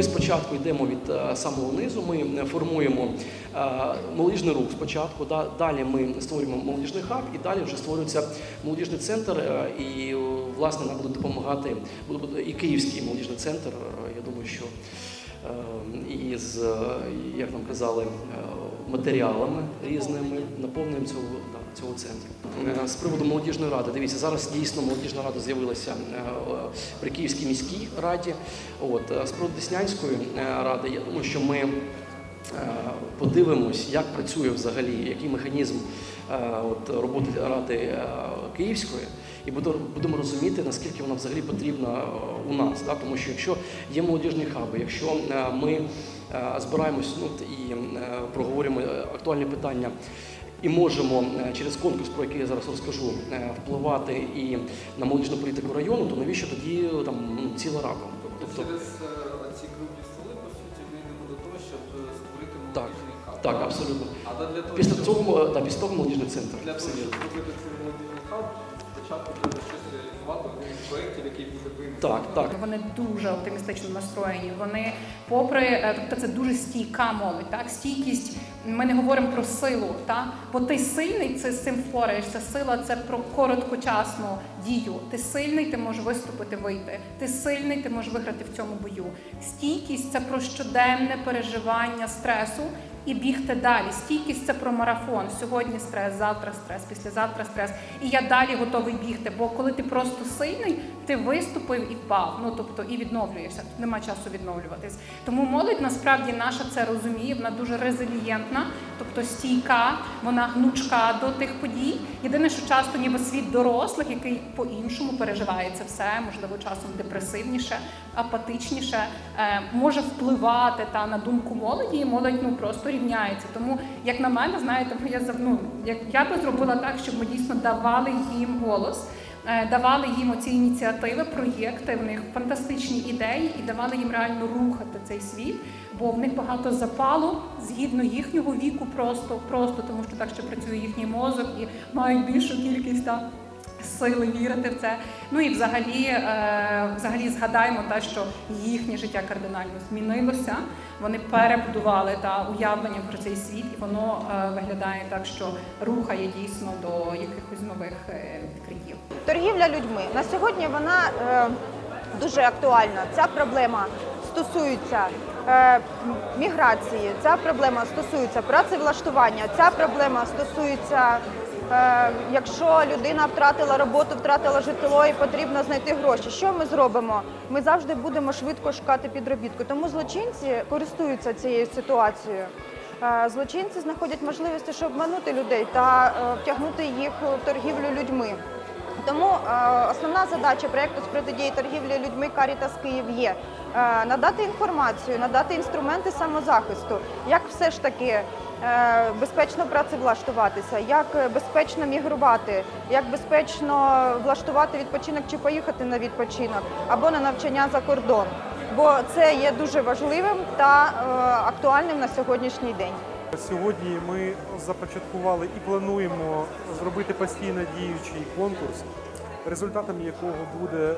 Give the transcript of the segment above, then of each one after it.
ми спочатку йдемо від е, самого низу. Ми е, формуємо е, молодіжний рух спочатку. Далі ми створюємо молодіжний хаб, і далі вже створюється молодіжний центр. І власне нам буде допомагати буде- і Київський молодіжний центр. Я думаю, що е, і з е, як нам казали, е, матеріалами різними наповнюємо цього, да, цього центру. З приводу молодіжної ради, дивіться, зараз дійсно молодіжна рада з'явилася при Київській міській раді. От з приводу Деснянської ради, я думаю, що ми. Е, Подивимось, як працює взагалі, який механізм е, от, роботи ради е, Київської, і будемо розуміти, наскільки вона взагалі потрібна у нас. Да? Тому що якщо є молодіжні хаби, якщо ми збираємось ну, і проговорюємо актуальні питання. І можемо через конкурс, про який я зараз розкажу, впливати і на молодіжну політику району, то навіщо тоді там ну, ціла рада? Тобто, Через е, ці круглі Так, так, абсолютно. Після цього, е, після того молодіжний центр. для того, щоб зробити цей молодіжний хаб, спочатку треба щось реалізувати, один з проєктів, який буде винесений. Так, так. Вони дуже оптимістично настроєні. Вони, попри е, тобто, це дуже стійка молодь. Так, стійкість. Ми не говоримо про силу, так? бо ти сильний, це з цим впораєшся. Сила це про короткочасну дію. Ти сильний, ти можеш виступити, вийти. Ти сильний, ти можеш виграти в цьому бою. Стійкість це про щоденне переживання стресу і бігти далі. Стійкість це про марафон. Сьогодні стрес, завтра стрес, післязавтра стрес. І я далі готовий бігти. Бо коли ти просто сильний, ти виступив і впав. Ну тобто і відновлюєшся. Тут нема часу відновлюватись. Тому молодь насправді наша це розуміє. Вона дуже резилієнтна, тобто стійка, вона гнучка до тих подій. Єдине, що часто ніби світ дорослих, який по-іншому переживає це все, можливо, часом депресивніше, апатичніше, е, може впливати та на думку молоді, і молодь ну просто рівняється. Тому, як на мене, знаєте, я ну, як я би зробила так, щоб ми дійсно давали їм голос. е, Давали їм оці ініціативи, проєкти, в них фантастичні ідеї і давали їм реально рухати цей світ, бо в них багато запалу згідно їхнього віку, просто, просто тому що так ще працює їхній мозок і мають більшу кількість та сили вірити в це. Ну і взагалі, е, взагалі згадаємо те, що їхнє життя кардинально змінилося. Вони перебудували та уявлення про цей світ, і воно е, виглядає так, що рухає дійсно до якихось нових е, відкриттів. Торгівля людьми на сьогодні вона дуже актуальна. Ця проблема стосується міграції, ця проблема стосується працевлаштування, ця проблема стосується. Е, Якщо людина втратила роботу, втратила житло і потрібно знайти гроші, що ми зробимо? Ми завжди будемо швидко шукати підробітку. Тому злочинці користуються цією ситуацією. Е, Злочинці знаходять можливості, щоб обманути людей та е, втягнути їх в торгівлю людьми. Тому е, основна задача проєкту з протидії торгівлі людьми Карітас Київ є е, надати інформацію, надати інструменти самозахисту, як все ж таки е, безпечно працевлаштуватися, як безпечно мігрувати, як безпечно влаштувати відпочинок чи поїхати на відпочинок або на навчання за кордон. Бо це є дуже важливим та актуальним на сьогоднішній день. Сьогодні ми започаткували і плануємо зробити постійно діючий конкурс, результатом якого буде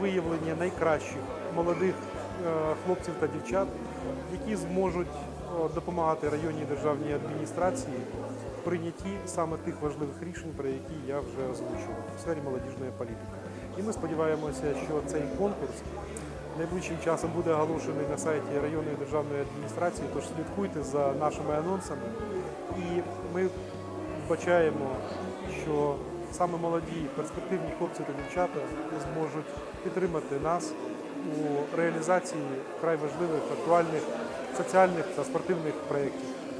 виявлення найкращих молодих е, хлопців та дівчат, які зможуть е, допомагати районній державній адміністрації в прийнятті саме тих важливих рішень, про які я вже озвучував у сфері молодіжної політики. І ми сподіваємося, що цей конкурс найближчим часом буде оголошений на сайті районної державної адміністрації, тож слідкуйте за нашими анонсами. І ми вбачаємо, що саме молоді, перспективні хлопці та дівчата зможуть підтримати нас у реалізації вкрай важливих, актуальних соціальних та спортивних проєктів.